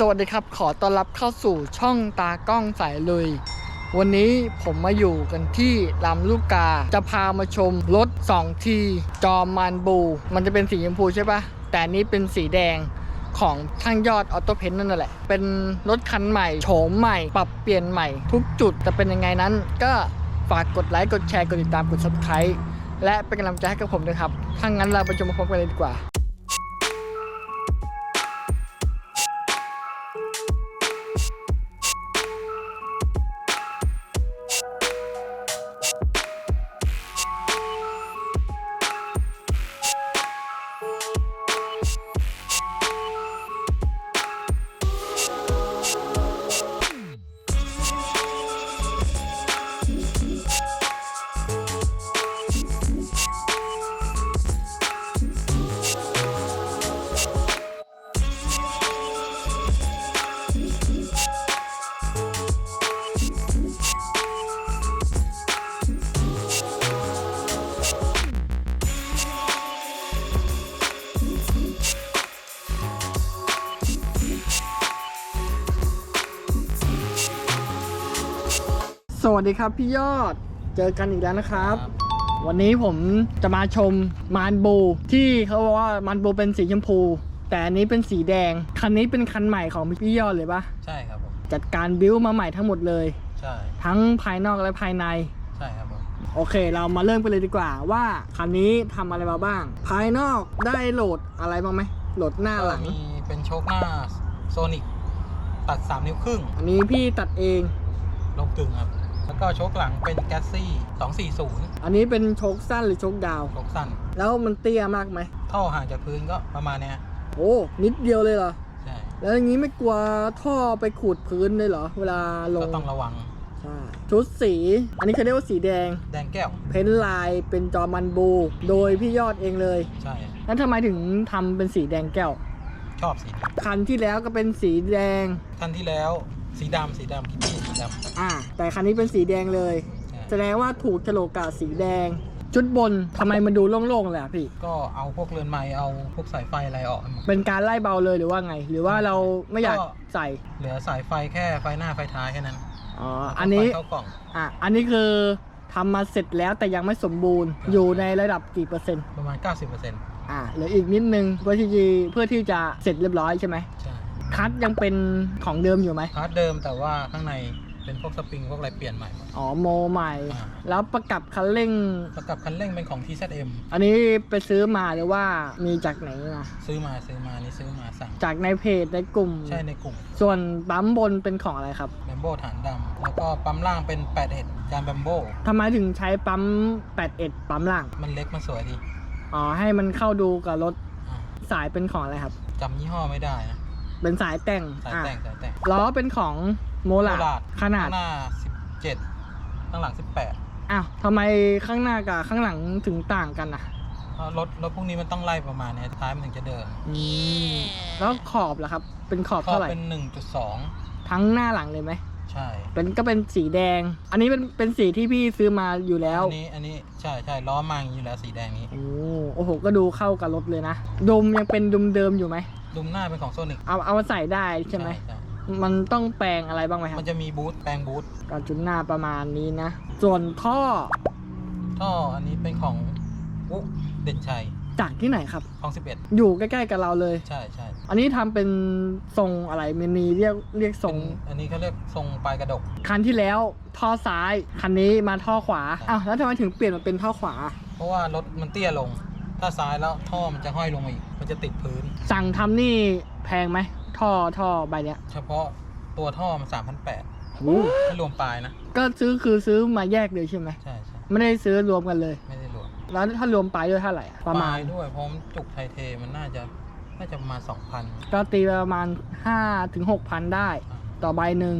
สวัสดีครับ ขอต้อนรับเข้าสู่ช่องตากล้องสายลุย วันนี้ผมมาอยู่กันที่ลำลูกกา จะพามาชมรถ 2 ที จอมานบู มันจะเป็นสีชมพูใช่ปะแต่นี้เป็นสีแดงของช่างยอดออโต้เพนนั่นแหละ เป็นรถคันใหม่ โฉมใหม่ ปรับเปลี่ยนใหม่ ทุกจุดจะเป็นยังไงนั้น ก็ฝากกดไลค์ กดแชร์ กดติดตาม กด subscribe และเป็นกำลังใจให้กับผมด้วยครับ ถ้างั้นเราไปชมพร้อมกันเลยดีกว่า วัสดีครับพี่ยอดเจอกันอีกแล้วนะครับ วันนี้ผมจะมาชมมานบูที่เขาบอกว่ามานบูเป็นสีชมพู แต่อันนี้เป็นสีแดง คันนี้เป็นคันใหม่ของพี่ยอดเลยปะใช่ครับผมจัดการบิวมาใหม่ทั้งหมดเลย ใช่ ทั้งภายนอกและภายใน ใช่ครับผมโอเค เรามาเริ่มกันเลยดีกว่าว่าคันนี้ทำอะไรมาบ้าง ภายนอกได้โหลดอะไรบ้างไหมโหลดหน้าหลังก็มีเป็นโชคหน้าโซนิกตัด 3 นิ้วครึ่ง อันนี้พี่ตัดเองลงกึ่งครับ แล้วก็โชคหลังเป็นแกสซี่240อันนี้เป็นโชคสั้นหรือโชคดาว โชคสั้น แล้วมันเตี้ยมากไหมท่อห่างจากพื้นก็ประมาณเนี้ยโอ้นิดเดียวเลยเหรอใช่แล้วอย่างนี้ไม่กลัวท่อไปขูดพื้นเลยเหรอ เวลาลก็งต้องระวังใช่ชุดสี อันนี้เขาเรียกว่าสีแดง แดงแก้ว เพ้นท์ลายเป็นจอมันบู โดยพี่ยอดเองเลยใช่แล้วทำไมถึงทำเป็นสีแดงแก้ว ชอบสีนี้คันที่แล้วก็เป็นสีแดงคันที่แล้ว สีดำสีดำคิดที่สีดำอ่า แต่คันนี้เป็นสีแดงเลยใช่แสดงว่าถูกโฉลกกับสีแดง ชุดบนทำไมมันดูโล่งๆเลยอะพี่ ก็เอาพวกเรือนไม้เอาพวกสายไฟอะไรออกให้หมด เป็นการไล่เบาเลยหรือว่าไง หรือว่าเราไม่อยากก็ ใส่เหลือสายไฟแค่ไฟหน้าไฟท้ายแค่นั้นอ๋อแล้วก็อันนี้ ไฟเข้ากล่องอะอันนี้คือทำมาเสร็จแล้วแต่ยังไม่สมบูรณ์อยู่ในระดับกี่เปอร์เซ็นต์ประมาณ 90%อะเหลืออีกนิดนึงเพื่อที่จะเพื่อที่จะเสร็จเรียบร้อยใช่ไหม ใช่ คัทยังเป็นของเดิมอยู่ไหมพาร์ทเดิมแต่ว่าข้างในเป็นพวกสปริงพวกอะไรเปลี่ยนใหม่หมด อ๋อโมใหม่ อ่า แล้วประกับคันเร่ง ประกับคันเร่งเป็นของ TZM อันนี้ไปซื้อมาหรือว่ามีจากไหนมาซื้อมาซื้อมานี่ซื้อมาสั่ง จากในเพจในกลุ่ม ใช่ในกลุ่มส่วนปั๊มบนเป็นของอะไรครับแบมโบฐานดำแล้วก็ปั๊มล่างเป็น8เอ็ดจานแบมโบทำไมถึงใช้ปั๊ม 81 ปั๊มล่างมันเล็กมันสวยดีอ๋อให้มันเข้าดูกับรถอ่าสายเป็นของอะไรครับจำยี่ห้อไม่ได้นะ เป็นสายแต่งสายอะแต่งสายแต่งล้อเป็นของโมลาโมลาดขนาด ข้างหน้า17ข้างหลัง18อ้าวทำไมข้างหน้ากับข้างหลังถึงต่างกันอะเพราะรถรถพวกนี้มันต้องไล่ประมาณเนี้ยท้ายมันถึงจะเดินอืมแล้วขอบล่ะครับ เป็นขอบข้อเท่าไหร่เป็น1.2ทั้งหน้าหลังเลยไหมใช่เป็นก็เป็นสีแดง อันนี้เป็นเป็นสีที่พี่ซื้อมาอยู่แล้ว อันนี้อันนี้ใช่ใช่ล้อมาอย่างนี้อยู่แล้วสีแดงนี้ โอ้โอ้โหก็ดูเข้ากับรถเลยนะดมยังเป็นดุมเดิมอยู่ไหม ดุมหน้าเป็นของโซนิกเอาเอามาใส่ได้ใช่ไหม มันต้องแปลงอะไรบ้างไหมครัมับนจะมีบูทแปลงบูทก่อนจุดหน้าประมาณนี้นะ ส่วนท่อ ท่ออันนี้เป็นของวุเด่นชัย จากที่ไหนครับ ของอยู่ใกล้ๆกับเราเลย11ใช่ใช่อันนี้ทำเป็นทรงอะไรมันมีเรียกเรียกทรงเป็นอันนี้เขาเรียกทรงปลายกระดก คันที่แล้วท่อซ้าย คันนี้มาท่อขวาอ้าวแล้วทำไมถึงเปลี่ยนมาเป็นท่อขวา เพราะว่ารถมันเตี้ยลง ถ้าซ้ายแล้วท่อมันจะห้อยลงมาอีก มันจะติดพื้น สั่งทำนี่แพงไหม ท่อท่อใบเนี้ยเฉพาะตัวท่อมัน3,800ไม่รวมปลายนะ ก็ซื้อคือซื้อมาแยกเลยใช่ไหมใช่ใช่ไม่ได้ซื้อรวมกันเลย ไม่ได้รวม แล้วถ้ารวมปลายด้วยเท่าไหร่อะประมาณปลยด้วยเพราะมันจุกไทเทมันน่าจะน่าจะประมาณ2,000ก็ตีไปประมาณ5ถึง6,000ได้อ่าต่อใบหนึ่ง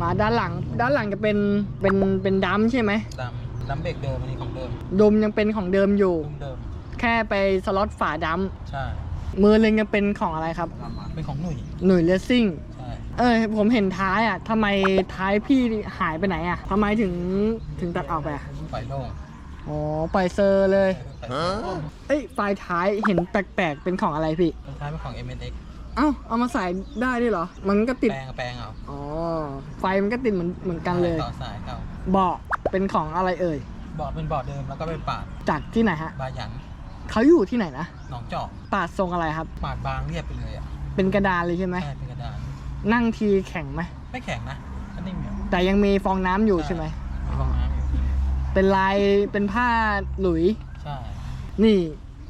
มาด้านหลัง ด้านหลังจะเป็นเป็นเป็นดัมใช่ไหมดำดำเบรกเดิมอันนี้ของเดิมดมยังเป็นของเดิมอยู่ดุมเดิม แค่ไปสล็อตฝาดัมใช่มือเล็งยังเป็นของอะไรครับ เป็นของหนุ่ยหน่วยเลสซิ่ง ใช่เออผมเห็นท้ายอะทำไมท้ายพี่หายไปไหนอะทำไมถึงถึงตัดออกไปอะไฟโล่งอ๋อปล่อยเซอร์เลยไฟโล่งเอ้ยไฟท้ายเห็นแปลกๆเป็นของอะไรพี่มันท้ายเป็นของ MNX เอ้าเอามาใส่ได้ด้วยเหรอ มันก็ติด แปลงกับแปลงเอาอ๋อ ไฟมันก็ติดเหมือนเหมือนกันเลยต่อสายเข้าเบาะเป็นของอะไรเอ่ย บอร์ดเป็นบอร์ดเดิมแล้วก็ไปปาดจากที่ไหนฮะ บายัน เขาอยู่ที่ไหนนะหนองจอกปาดทรงอะไรครับ ปาดบางเรียบไปเลยอะเป็นกระดานเลยใช่ไหมใช่เป็นกระดานนั่งทีแข็งไหมไม่แข็งนะก็นิ่มอยู่แต่ยังมีฟองน้ำอยู่ใช่ไหมมีฟองน้ำอยู่เป็นลายเป็นผ้าหลุย ใช่นี่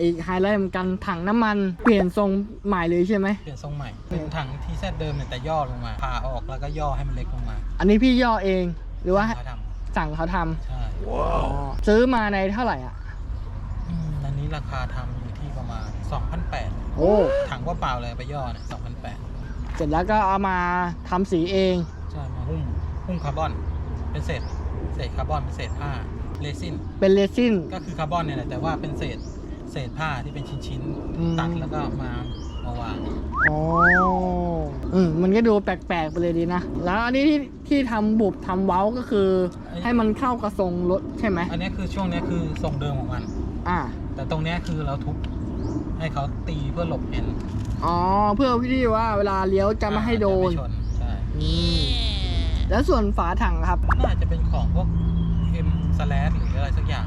อีกไฮไลท์เหมือนกันถังน้ำมันเปลี่ยนทรงใหม่เลยใช่ไหม เปลี่ยนทรงใหม่เป็นถังที่แซดเดิมเนี่ยแต่ย่อลงมาผ่าออกแล้วก็ย่อให้มันเล็กลงมาอันนี้พี่ย่อเองหรือว่าเขาทสั่งเขาทำำใช่อ๋อซื้อมาในเท่าไหร่อะอืมอั นนี้ราคาทำอยู่ที่ประมาณ 2,800โอ้ ถังว่าเปล่าเลยไปย่อเนี่ย2,800เสร็จแล้วก็เอามาทำสีเอง ใช่มาหุ้มหุ้มคาร์บอน เป็นเศษเศษคาร์บอนเป็นเศษผ้าเรซินเป็นเรซิน ก็คือคาร์บอนเนี่ยแหละแต่ว่าเป็นเศษเศษผ้าที่เป็นชิ้นอืม ๆตัดแล้วก็มามาวางอ๋ออืมมันก็ดูแปลกๆไปเลยดีนะ แล้วอันนี้ที่ที่ทำบุบทำเว้าก็คือ ให้มันเข้ากระทรงรถใช่ไหมอันนี้คือช่วงนี้คือทรงเดิมของมัน อ่า แต่ตรงเนี้ยคือเราทุบให้เขาตีเพื่อหลบเห็นอ๋อ เพื่อที่ว่าเวลาเลี้ยวจะไม่ให้โดน จะไม่ชนใช่อืมแล้วส่วนฝาถังครับ น่าจะเป็นของพวก M slash หรืออะไรสักอย่าง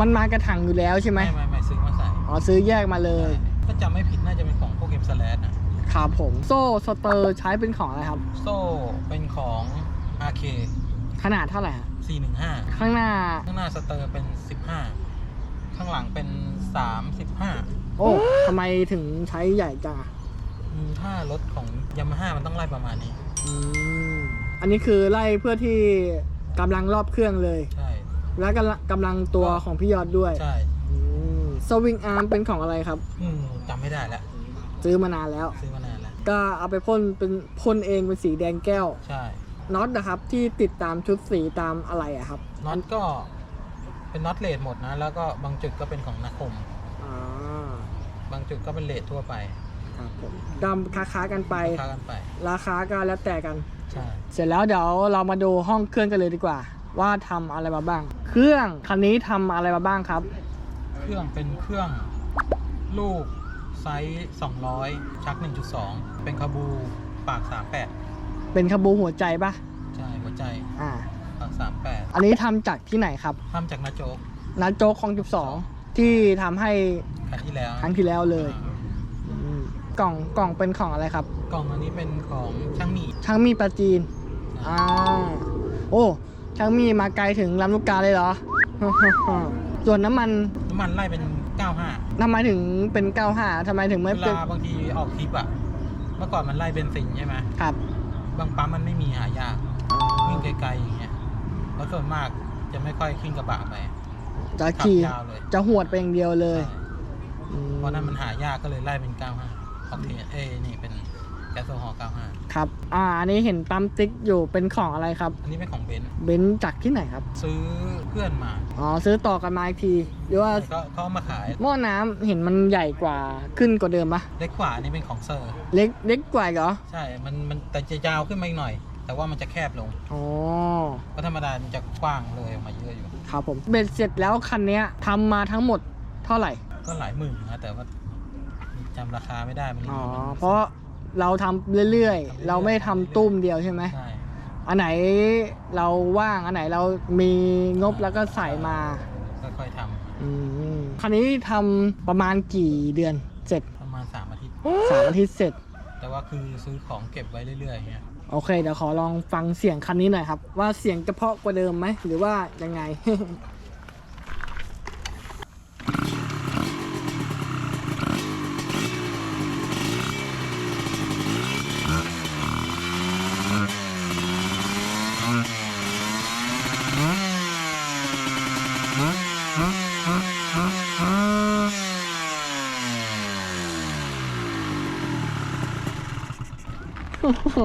มันมากระถังอยู่แล้วใช่ไหมไม่ไม่ไม่ซื้อมาใส่อ๋อซื้อแยกมาเลย ถ้าจำไม่ผิดน่าจะเป็นของพวก M slash นะครับผม โซ่สเตอร์ใช้เป็นของอะไรครับ โซ่เป็นของ RK ขนาดเท่าไหร่ฮะ415 ข้างหน้า ข้างหน้าสเตอร์เป็น 15 ข้างหลังเป็น35โอ้ทำไมถึงใช้ใหญ่จังอะอืมถ้ารถของยามาฮ่ามันต้องไล่ประมาณนี้ อืมอันนี้คือไล่เพื่อที่กำลังรอบเครื่องเลย ใช่ แล้วกำลังกำลังตัวของพี่ยอดด้วยใช่สวิงอาร์มเป็นของอะไรครับ อืมจำไม่ได้แล้วซื้อมานานแล้ว ซื้อมานานแล้ว ก็เอาไปพ่นเป็นพ่นเองเป็นสีแดงแก้ว ใช่ น็อตนะครับที่ติดตามชุดสีตามอะไรอะครับ น็อตก็ เป็นน็อตเลดหมดนะ แล้วก็บางจุดก็เป็นของนักคม อ่าบางจุดก็เป็นเลดทั่วไปครับผมดำค้าๆกันไป ค้ากันไป ราคาก็แล้วแต่กัน ใช่ เสร็จแล้วเดี๋ยวเรามาดูห้องเครื่องกันเลยดีกว่า ว่าทำอะไรมาบ้าง เครื่องคันนี้ทำอะไรมาบ้างครับ เครื่องเป็นเครื่องลูกไซส์200 ชัก 1.2 เป็นคาบูปาก 38 เป็นขบูหัวใจปะใช่หัวใจ อ่า ปากอันนี้ทำจากที่ไหนครับ38ทำจากนาโจ๊กนัดโจ๊กของ12 ที่ทำให้คันที่แล้วครั้งที่แล้วเลยอืมกล่องกล่องเป็นของอะไรครับ กล่องอันนี้เป็นของช่างหมีช่างมีปลาจีนอ่าโอ้ช่างมีมาไกลถึงลำลูกกาเลยเหรอ ส่วนน้ำมันน้ำมันไล่เป็น 95ทำไมถึงเป็น 95ทำไมถึงไม่เวเป็นลาบางทีออกทริปอะเมื่อก่อนมันไล่เบนซินใช่ไหมครับบางปั๊มมันไม่มีหายาก วิ่งไกลๆอย่าง เงี้ยแล้วส่วนมากจะไม่ค่อยขึ้นกระบะไปจะขับขี่ยาวเลยจะหวดไปอย่างเดียวเลยใช่อืมเพราะนั้นมันหายากก็เลยไล่เป็น 95ออกเทนเอ้ยนี่เป็นแก๊สโซฮอล์95 ครับ อ่าอันนี้เห็นปั๊มติ๊กอยู่เป็นของอะไรครับ อันนี้เป็นของเบนซ์เบนซ์จากที่ไหนครับ ซื้อเพื่อนมาอ๋อซื้อต่อกันมาอีกทีหรือว่าก็เขาเอามาขายหม้อน้ำเห็นมันใหญ่กว่าขึ้นกว่าเดิมปะเล็กกว่าอันนี้เป็นของเซอร์ เล็กเล็กกว่าอีกเหรอใช่ มันมันแต่จะยาวขึ้นมาอีกหน่อย แต่ว่ามันจะแคบลงอ๋อเพราะธรรมดามันจะกว้างเลยออกมาเยอะอยู่ ครับผมเบ็ดเสร็จแล้วคันเนี้ยทำมาทั้งหมดเท่าไหร่ ก็หลายหมื่นนะแต่ว่าจำราคาไม่ได้มันอ๋อมันเพราะเราทำเรื่อยๆ เราไม่ทำตุ้มเดียวใช่ไหม ใช่อันไหนเราว่าง อันไหนเรามีงบแล้วก็ใส่มาค่อยๆทอืมคันนี้ทำประมาณกี่เดือนเสร็จำประมาณ3อาทิตย์ สามอาทิตย์เสร็จ แต่ว่าคือซื้อของเก็บไว้เรื่อยๆอย่างเงี้ย โอเคเดี๋ยวขอลองฟังเสียงคันนี้หน่อยครับ ว่าเสียงจะเพราะกว่าเดิมไหมหรือว่ายังไง โอ้โห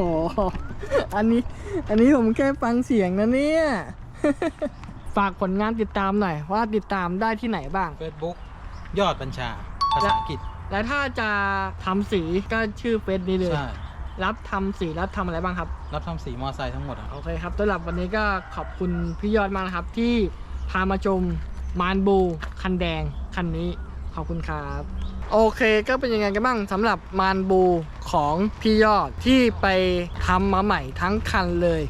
อันนี้ อันนี้ผมแค่ฟังเสียงนะเนี่ย ฝากผลงานติดตามหน่อย ว่าติดตามได้ที่ไหนบ้าง Facebook ยอดบัญชา ภาษาอังกฤษแล้วถ้าจะทำสีก็ชื่อเฟซนี้เลย ใช่รับทำสีรับทำอะไรบ้างครับ รับทำสีมอไซค์ทั้งหมดอะโอเคครับสำหรับวันนี้ก็ขอบคุณพี่ยอดมากนะครับ ที่พามาชมมานบูคันแดงคันนี้ขอบคุณครับ โอเคก็เป็นยังไงกันบ้างสำหรับมานบูของพี่ยอดที่ไปทำมาใหม่ทั้งคันเลย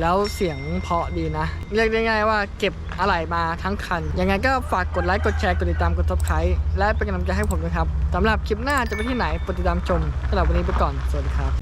แล้วเสียงเพาะดีนะ เรียกได้ง่ายว่าเก็บอะไรมาทั้งคัน ยังไงก็ฝากกดไลค์ กดแชร์ กดติดตาม กด subscribe และเป็นกำลังใจให้ผมนะครับสำหรับคลิปหน้าจะไปที่ไหนโปรดติดตามชมสำหรับวันนี้ไปก่อน สวัสดีครับ